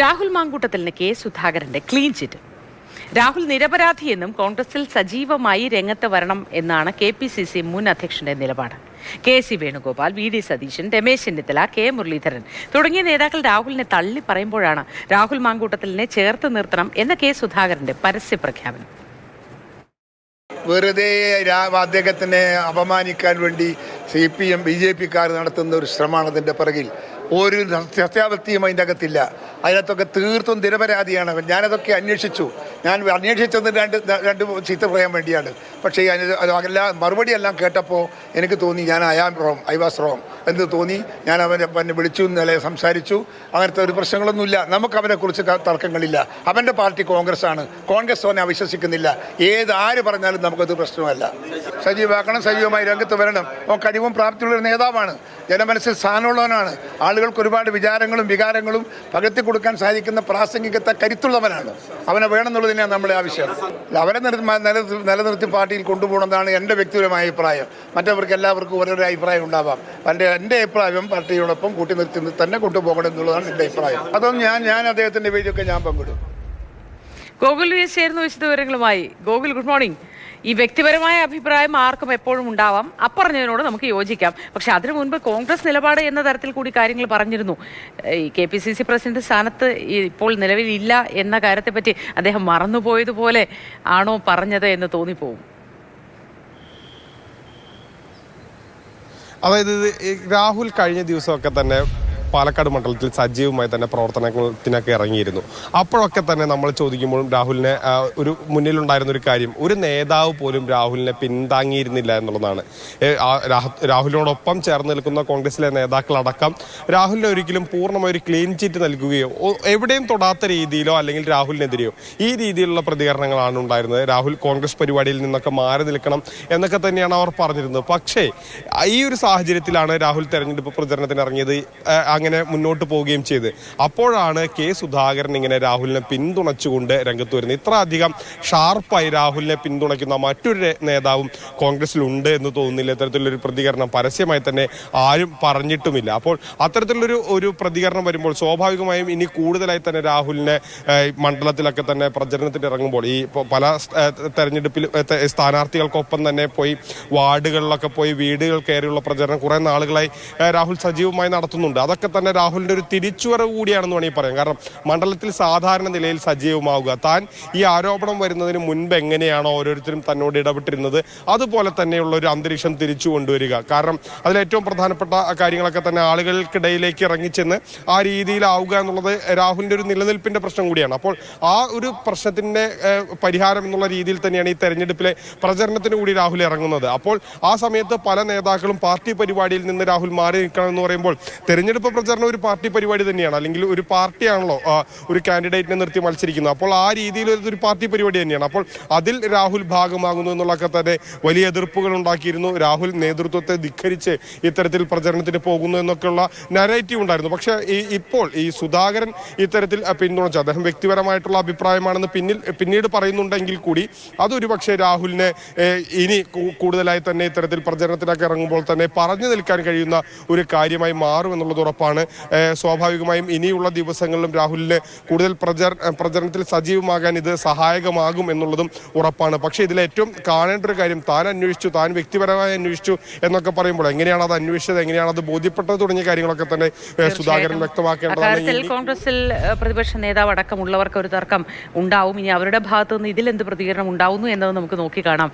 രാഹുൽ മാങ്കൂട്ടത്തിലിന് കെ സുധാകരന്റെ clean chit Rahul നിരപരാധിയെന്നും കോൺഗ്രസിൽ സജീവമായി രംഗത്ത് വരണം എന്നാണ് കെ പി സി സി മുൻ അധ്യക്ഷന്റെ നിലപാട്. K C Venugopal V D Satheesan Ramesh Chennithala K Muraleedharan തുടങ്ങിയ നേതാക്കൾ രാഹുലിനെ തള്ളി പറയുമ്പോഴാണ് രാഹുൽ മാങ്കൂട്ടത്തിലിനെ ചേർത്ത് നിർത്തണം എന്ന കെ സുധാകരന്റെ പരസ്യ പ്രഖ്യാപനം. വെറുതെ അദ്ദേഹത്തിനെ അപമാനിക്കാൻ വേണ്ടി C P M B J പിക്കാർ നടത്തുന്ന ഒരു ശ്രമമാണ് അതിന്റെ പിറകിൽ. ഒരു സത്യാവൃത്തിയും അതിന്റെ അകത്തില്ല. അതിനകത്തൊക്കെ തീർത്തും നിരപരാധിയാണ്. അവൻ ഞാനതൊക്കെ അന്വേഷിച്ചു. ഞാൻ അന്വേഷിച്ചത് രണ്ട് രണ്ട് ചീത്ത പറയാൻ വേണ്ടിയാണ്. പക്ഷേ അതിന് അത് എല്ലാ മറുപടി എല്ലാം കേട്ടപ്പോൾ എനിക്ക് തോന്നി ഞാൻ am wrong I was wrong എന്ന് തോന്നി. ഞാൻ അവനെ എന്നെ വിളിച്ചു ഇന്നലെ സംസാരിച്ചു. അങ്ങനത്തെ ഒരു പ്രശ്നങ്ങളൊന്നുമില്ല. നമുക്ക് അവനെക്കുറിച്ച് തർക്കങ്ങളില്ല. അവന്റെ പാർട്ടി കോൺഗ്രസ് ആണ്. കോൺഗ്രസ് അവനെ അവിശ്വസിക്കുന്നില്ല. ഏത് ആര് പറഞ്ഞാലും നമുക്കത് പ്രശ്നമല്ല. സജീവാക്കണം സജീവമായി രംഗത്ത് വരണം. അവൻ കഴിവും പ്രാപ്തിയുള്ള ഒരു നേതാവാണ്. ജനമനസ്സിൽ സ്ഥാനമുള്ളവനാണ്. ആളുകൾക്ക് ഒരുപാട് വിചാരങ്ങളും വികാരങ്ങളും പകർത്തി കൊടുക്കാൻ സാധിക്കുന്ന പ്രാസംഗികത്തെ കരുത്തുള്ളവനാണ്. അവനെ വേണമെന്നുള്ളത് തന്നെയാണ് നമ്മുടെ ആവശ്യം. അവരെ നില- നിലനിർത്തി പാർട്ടിയിൽ കൊണ്ടുപോകണമെന്നാണ് എന്റെ വ്യക്തിപരമായ അഭിപ്രായം. മറ്റവർക്ക് എല്ലാവർക്കും ഓരോരോ അഭിപ്രായം ഉണ്ടാവാം. എന്റെ എന്റെ അഭിപ്രായം പാർട്ടിയോടൊപ്പം കൂട്ടി നിർത്തി തന്നെ കൊണ്ടുപോകണം എന്നുള്ളതാണ് എന്റെ അഭിപ്രായം. അതൊന്നും ഞാൻ ഞാൻ അദ്ദേഹത്തിന്റെ വേദിയൊക്കെ ഞാൻ പങ്കിടും. ഗോകുൽ വി എസ് ചേർന്ന് വിശദവിവരങ്ങളുമായി. Gokul good morning. ഈ വ്യക്തിപരമായ അഭിപ്രായം ആർക്കും എപ്പോഴും ഉണ്ടാവാം. അപ്പറഞ്ഞതിനോട് നമുക്ക് യോജിക്കാം. പക്ഷെ അതിനു മുൻപ് കോൺഗ്രസ് നിലപാട് എന്ന തരത്തിൽ കൂടി കാര്യങ്ങൾ പറഞ്ഞിരുന്നു. ഈ K P C C president സ്ഥാനത്ത് ഇപ്പോൾ നിലവിലില്ല എന്ന കാര്യത്തെപ്പറ്റി അദ്ദേഹം മറന്നുപോയതുപോലെ ആണോ പറഞ്ഞത് എന്ന് തോന്നിപ്പോവും. അതായത് രാഹുൽ കഴിഞ്ഞ ദിവസമൊക്കെ തന്നെ പാലക്കാട് മണ്ഡലത്തിൽ സജീവമായി തന്നെ പ്രവർത്തനത്തിനൊക്കെ ഇറങ്ങിയിരുന്നു. അപ്പോഴൊക്കെ തന്നെ നമ്മൾ ചോദിക്കുമ്പോഴും രാഹുലിനെ ഒരു മുന്നിലുണ്ടായിരുന്ന ഒരു കാര്യം ഒരു നേതാവ് പോലും രാഹുലിനെ പിന്താങ്ങിയിരുന്നില്ല എന്നുള്ളതാണ്. രാഹുലിനോടൊപ്പം ചേർന്ന് നിൽക്കുന്ന കോൺഗ്രസിലെ നേതാക്കളടക്കം രാഹുലിനെ ഒരിക്കലും പൂർണമായ ഒരു ക്ലീൻ ചിറ്റ് നൽകുകയോ എവിടെയും തൊടാത്ത രീതിയിലോ അല്ലെങ്കിൽ രാഹുലിനെതിരെയോ ഈ രീതിയിലുള്ള പ്രതികരണങ്ങളാണ് ഉണ്ടായിരുന്നത്. രാഹുൽ കോൺഗ്രസ് പരിപാടിയിൽ നിന്നൊക്കെ മാറി നിൽക്കണം എന്നൊക്കെ തന്നെയാണ് അവർ പറഞ്ഞിരുന്നത്. പക്ഷേ ഈ ഒരു സാഹചര്യത്തിലാണ് രാഹുൽ തെരഞ്ഞെടുപ്പ് പ്രചരണത്തിന് ഇറങ്ങിയത്. അങ്ങനെ മുന്നോട്ട് പോവുകയും ചെയ്ത്. അപ്പോഴാണ് കെ സുധാകരൻ ഇങ്ങനെ രാഹുലിനെ പിന്തുണച്ചുകൊണ്ട് രംഗത്ത് വരുന്നത്. ഇത്ര അധികം ഷാർപ്പായി രാഹുലിനെ പിന്തുണയ്ക്കുന്ന മറ്റൊരു നേതാവും കോൺഗ്രസിലുണ്ട് എന്ന് തോന്നുന്നില്ല. ഇത്തരത്തിലൊരു പ്രതികരണം പരസ്യമായി തന്നെ ആരും പറഞ്ഞിട്ടുമില്ല. അപ്പോൾ അത്തരത്തിലുള്ളൊരു ഒരു പ്രതികരണം വരുമ്പോൾ സ്വാഭാവികമായും ഇനി കൂടുതലായി തന്നെ രാഹുലിനെ മണ്ഡലത്തിലൊക്കെ തന്നെ പ്രചരണത്തിന് ഇറങ്ങുമ്പോൾ ഈ പല തെരഞ്ഞെടുപ്പിൽ സ്ഥാനാർത്ഥികൾക്കൊപ്പം തന്നെ പോയി വാർഡുകളിലൊക്കെ പോയി വീടുകൾ കയറിയുള്ള പ്രചരണം കുറേ നാളുകളായി രാഹുൽ സജീവമായി നടത്തുന്നുണ്ട്. അതൊക്കെ തന്നെ രാഹുലിന്റെ ഒരു തിരിച്ചുവരവ് കൂടിയാണെന്ന് വേണമെങ്കിൽ പറയാം. കാരണം മണ്ഡലത്തിൽ സാധാരണ നിലയിൽ സജീവമാവുക. താൻ ഈ ആരോപണം വരുന്നതിന് മുൻപ് എങ്ങനെയാണോ ഓരോരുത്തരും തന്നോട് ഇടപെട്ടിരുന്നത്? അതുപോലെ തന്നെയുള്ള ഒരു അന്തരീക്ഷം തിരിച്ചു കൊണ്ടുവരിക. കാരണം അതിലേറ്റവും പ്രധാനപ്പെട്ട കാര്യങ്ങളൊക്കെ തന്നെ ആളുകൾക്കിടയിലേക്ക് ഇറങ്ങിച്ചെന്ന് ആ രീതിയിലാവുക എന്നുള്ളത് രാഹുലിന്റെ ഒരു നിലനിൽപ്പിന്റെ പ്രശ്നം കൂടിയാണ്. അപ്പോൾ ആ ഒരു പ്രശ്നത്തിന്റെ പരിഹാരം എന്നുള്ള രീതിയിൽ തന്നെയാണ് ഈ തെരഞ്ഞെടുപ്പിലെ പ്രചരണത്തിന് കൂടി രാഹുൽ ഇറങ്ങുന്നത്. അപ്പോൾ ആ സമയത്ത് പല നേതാക്കളും പാർട്ടി പരിപാടിയിൽ നിന്ന് രാഹുൽ മാറി നിൽക്കണം എന്ന് പറയുമ്പോൾ തെരഞ്ഞെടുപ്പ് പ്രചരണം ഒരു പാർട്ടി പരിപാടി തന്നെയാണ്. അല്ലെങ്കിൽ ഒരു പാർട്ടിയാണല്ലോ ഒരു കാൻഡിഡേറ്റിനെ നിർത്തി മത്സരിക്കുന്നത്. അപ്പോൾ ആ രീതിയിൽ ഒരു പാർട്ടി പരിപാടി തന്നെയാണ്. അപ്പോൾ അതിൽ രാഹുൽ ഭാഗമാകുന്നു എന്നുള്ളതൊക്കെ തന്നെ വലിയ എതിർപ്പുകൾ ഉണ്ടാക്കിയിരുന്നു. രാഹുൽ നേതൃത്വത്തെ ധിഖരിച്ച് ഇത്തരത്തിൽ പ്രചരണത്തിന് പോകുന്നു എന്നൊക്കെയുള്ള നരേറ്റീവ് ഉണ്ടായിരുന്നു. പക്ഷേ ഈ ഇപ്പോൾ ഈ സുധാകരൻ ഇത്തരത്തിൽ പിന്തുണച്ചു അദ്ദേഹം വ്യക്തിപരമായിട്ടുള്ള അഭിപ്രായമാണെന്ന് പിന്നിൽ പിന്നീട് പറയുന്നുണ്ടെങ്കിൽ കൂടി അതൊരു പക്ഷേ രാഹുലിനെ ഇനി കൂടുതലായി തന്നെ ഇത്തരത്തിൽ പ്രചരണത്തിനൊക്കെ ഇറങ്ങുമ്പോൾ തന്നെ പറഞ്ഞു നിൽക്കാൻ കഴിയുന്ന ഒരു കാര്യമായി മാറും എന്നുള്ളത് ഉറപ്പാണ്. സ്വാഭാവികമായും ഇനിയുള്ള ദിവസങ്ങളിലും രാഹുലിന് കൂടുതൽ പ്രചര പ്രചരണത്തിൽ സജീവമാകാൻ ഇത് സഹായകമാകും എന്നുള്ളതും ഉറപ്പാണ്. പക്ഷേ ഇതിൽ ഏറ്റവും കാണേണ്ട ഒരു കാര്യം താൻ അന്വേഷിച്ചു താൻ വ്യക്തിപരമായി അന്വേഷിച്ചു എന്നൊക്കെ പറയുമ്പോൾ എങ്ങനെയാണ് അത് അന്വേഷിച്ചത് എങ്ങനെയാണ് അത് ബോധ്യപ്പെട്ടത് തുടങ്ങിയ കാര്യങ്ങളൊക്കെ തന്നെ സുധാകരൻ വ്യക്തമാക്കേണ്ടതാണ്. കോൺഗ്രസിൽ പ്രതിപക്ഷ നേതാവ് അടക്കമുള്ളവർക്ക് ഒരു തർക്കം ഉണ്ടാവും. ഇനി അവരുടെ ഭാഗത്തുനിന്ന് ഇതിലെന്ത് പ്രതികരണം ഉണ്ടാവുന്നു എന്നത് നമുക്ക് നോക്കി കാണാം.